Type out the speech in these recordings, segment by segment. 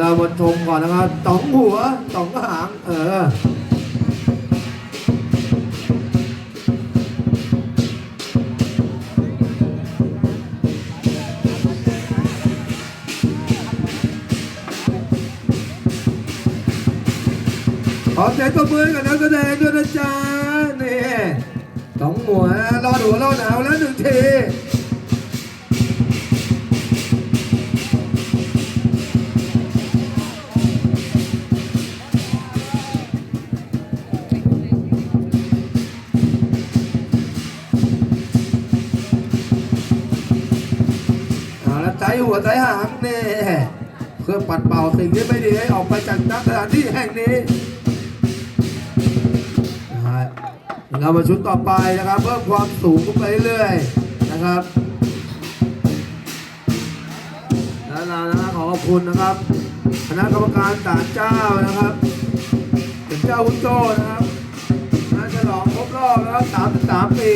เราบนชมก่อนนะครับสองหัวสองหาง เออ อเสียงตบมือกับนักแสดงด้วยนะจ๊ะนี่สองหัวรอดหัวรอดหนาวแล้วหนึ่งทีใจหัวใจหางเนี่เพื่อปัดเป่าสิ่งที่ไม่ดีให้ออกไปจากสถานที่แห่งนี้ เรามาชุดต่อไปนะครับ เพิ่มความสูงขึ้นไปเรื่อยๆนะครับแล้วเรานะครับขอขอบคุณนะครับคณะกรรมการศาลเจ้านะครับเป็นเจ้าวุ้นโจนะครับงานฉลองครบรอบนะครับ33ปี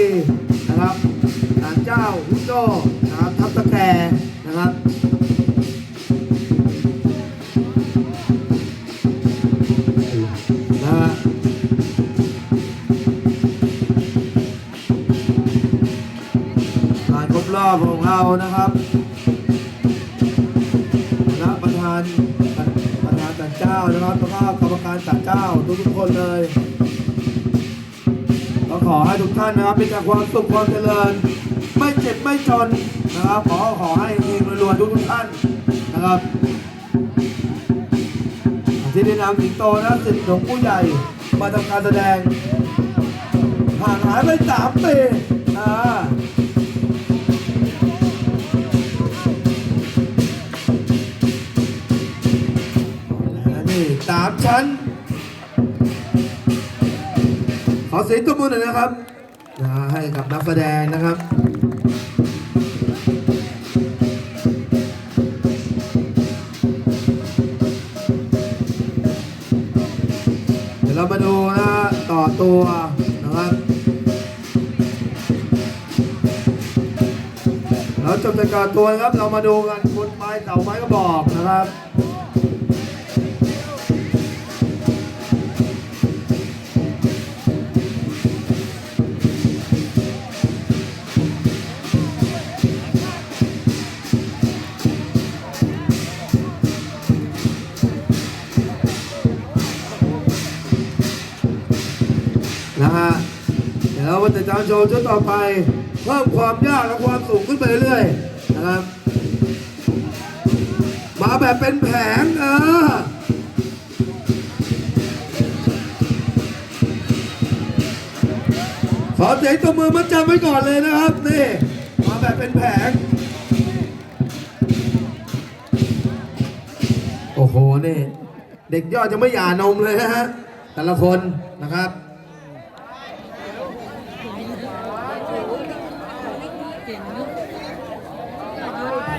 นะครับศาลเจ้าวุ้นโจนะครับทับตะแกนะครับ อบของเรานะครับคณะประธานประธานศาลเจ้านะครับแล้วก็กรรมการศาลเจ้าทุกๆคนเลยก็ขอให้ทุกท่านนะครับมีแต่ความสุขความเจริญ ไม่เจ็บไม่จนนะครับขอขอให้เฮงรวยๆทุกๆท่านนะครับที่ได้นำสิงโตนะสิทธิ์ของผู้ใหญ่มาทำการแสดงห่างหายไปสามปีอ่าามชั้น ขอเสียงตบมือหน่อยนะครับให้กับนักแสดงนะครับเดี๋ยวเรามาดูนะต่อตัวนะครับ แล้วจบจากการตัวนะครับ เรามาดูกันบนไม้เสาไม้กระบอกนะครับ นะฮะเดี๋ยวเรามาติดตามชมชุดต่อไป เพิ่มความยากและความสูงขึ้นไปเรื่อยๆนะครับ มาแบบเป็นแผงเออขอเสียงตัวมือมัดจำไว้ก่อนเลยนะครับนี่มาแบบเป็นแผง โอ้โหนี่ เด็กยอดจะไม่หย่านมเลยนะฮะแต่ละคนนะครับ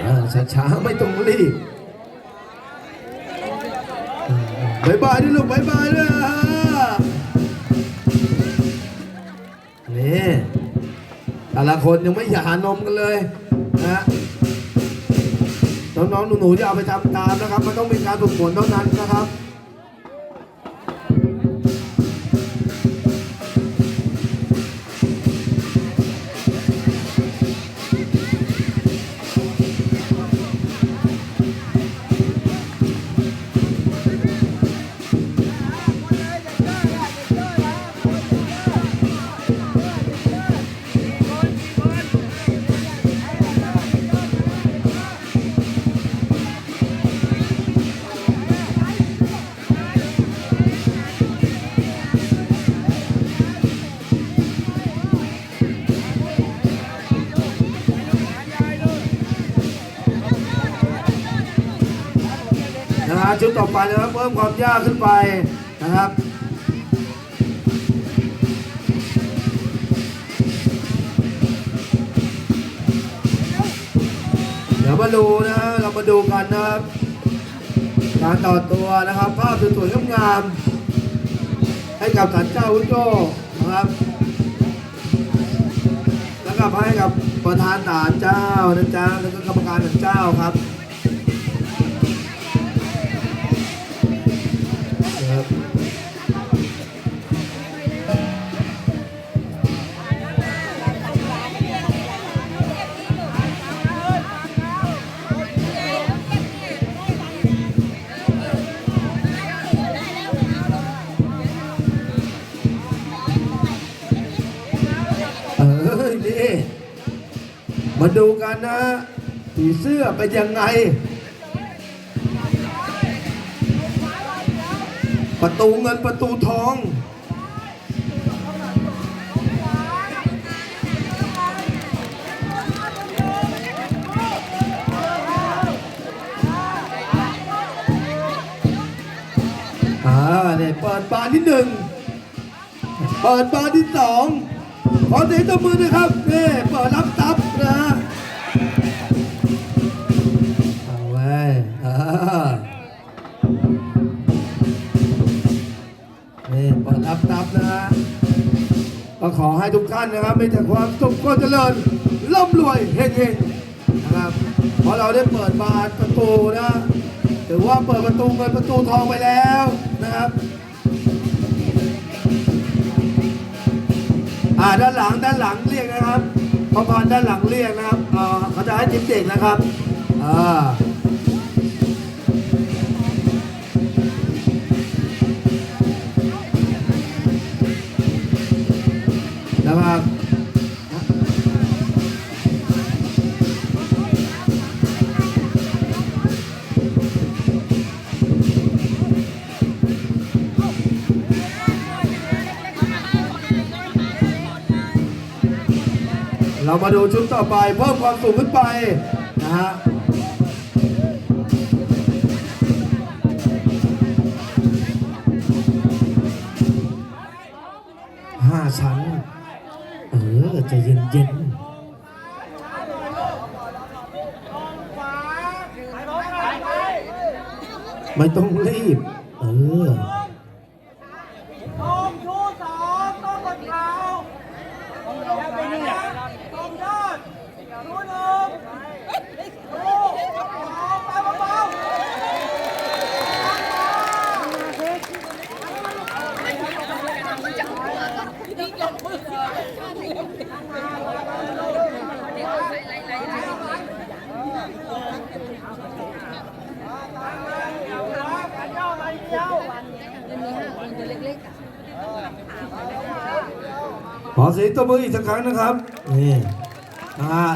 เออ ช้าๆไม่ต้องรีบบายบายด้วยลูกบายบายด้วยฮะนี่แต่ละคนยังไม่หย่านมกันเลยนะฮะน้องๆหนูๆอย่าเอาไปทำตามนะครับ มันต้องมีการฝึกฝนเท่านั้นนะครับ ต่อไปนะครับเพิ่มความยากขึ้นไปนะครับเดี๋ยวมาดูนะฮะเรามาดูกันนะครับการต่อตัวนะครับภาพสวยๆงามให้กับสันเจ้าวุโจนะครับแล้วก็ให้กับประธานศาลเจ้านะจ๊ะแล้วก็กรรมการศาลเจ้าครับ อนี่มาดูกันนะผีเสื้อเป็นยังไง ประตูเงินประตูทอง อ่าเนี่ยเปิดบานที่หนึ่งเปิดบานที่สอง ขอเสียงตบมือด้วยครับนี่เปิดรับทรัพย์นะฮะเอาไว้อ่านี่เปิดรับทรัพย์นะฮะก็ขอให้ทุกท่านนะครับมีแต่ความสุขความเจริญร่ำรวยเฮงๆนะครับเพราะเราได้เปิดบานประตูนะถือว่าเปิดประตูเงินประตูทองไปแล้วนะครับ อ่าด้านหลังด้านหลังเรียกนะครับพอพานด้านหลังเรียกนะครับเอ่าเขาจะให้จิ้มเด็กนะครับอ่านะครับ เรามาดูชุดต่อไปเพิ่มความสูงขึ้นไปนะฮะห้าชั้น เออจะเย็นเย็นไม่ต้องรีบ เออ ตองชูสองต้องบนเขายังเป็นนี่ตองยอดชูหนึ่งชูสองไปเบาๆ ข อเสียงตัวมืออีกสักครั้งนะครับนี่นะฮะ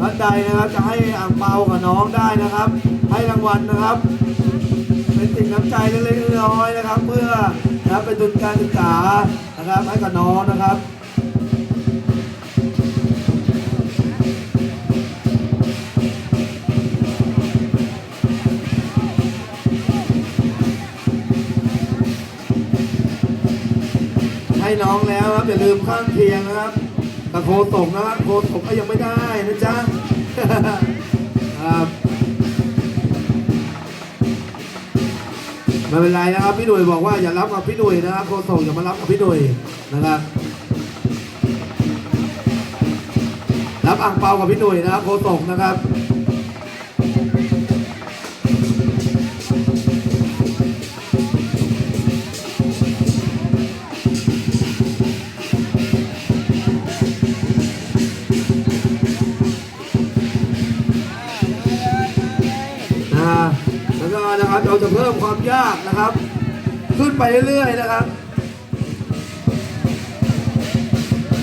ท่านใดนะครับจะให้อ่างเปากับน้องได้นะครับ ให้รางวัลนะครับ เป็นสิ่งน้ำใจเล็กๆน้อยๆนะครับ เพื่อนะครับเป็นทุนการศึกษานะครับให้กับน้องนะครับ ให้น้องแล้วครับอย่าลืมข้างเคียงนะครับตะโคตกนะครับโคตกก็ยังไม่ได้นะจ๊ะครับไม่เป็นไรนะครับพี่หนุ่ยบอกว่าอย่ารับกับพี่หนุ่ยนะครับโคตกอย่ามารับกับพี่หนุ่ยนะครับรับอ่างเปากับพี่หนุ่ยนะครับโคตกนะครับ นะครับ เราจะเพิ่มความยากนะครับ ขึ้นไปเรื่อยๆนะครับ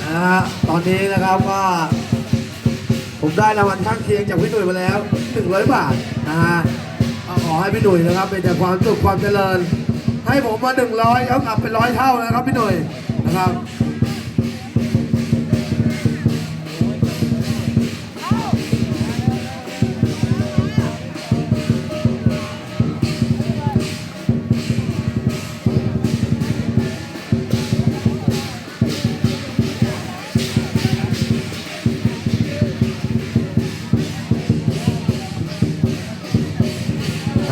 นะฮะตอนนี้นะครับก็ผมได้รางวัลข้างเคียงจากพี่หนุ่ยมาแล้ว100บาทนะฮะขอให้พี่หนุ่ยนะครับ เป็นแต่ความสุขความเจริญ ให้ผมมา100เขากลับเป็นร้อยเท่านะครับพี่หนุ่ยนะครับ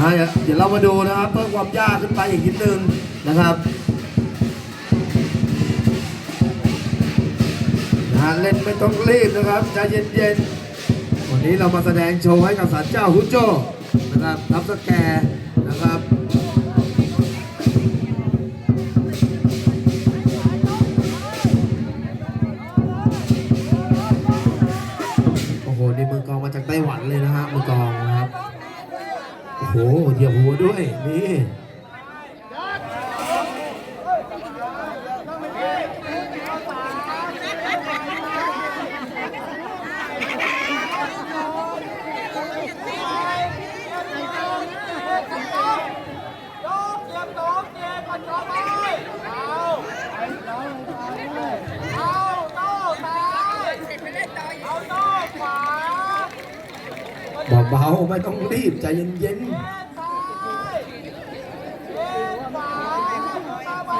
นะเดี๋ยวเรามาดูนะครับ เพิ่มความยากขึ้นไปอีกนิดนึงนะครับนะเล่นไม่ต้องรีบนะครับใจเย็นๆวันนี้เรามาแสดงโชว์ให้กับศาลเจ้าฮุโจนะครับทับสแกร์นะครับโอ้โหนี่มือกลอง โหเหยียบหัวด้วยนี่ ยกเสียบสองเจ็บปัดขวาไปเอาเอาโต้ซ้ายเอาโต้ขวา เบาๆไม่ต้องรีบใจเย็นล่นซ้ายเล่นขวาเบา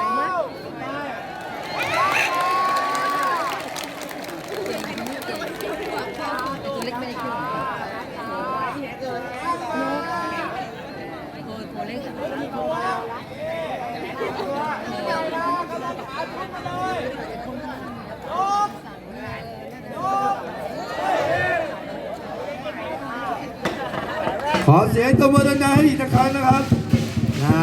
ตัวเล็กไม่ได้ขึ้นตัวตัวเล็กอะ ๆ ขอเสียงตัวมือดังๆให้อีกครั้งนะครับนะ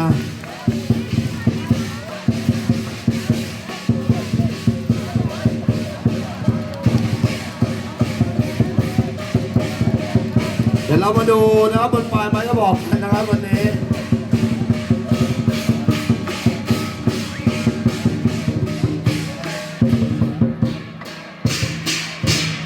เดี๋ยวเรามาดูนะครับบนปลายไม้กระบอกกันนะครับวันนี้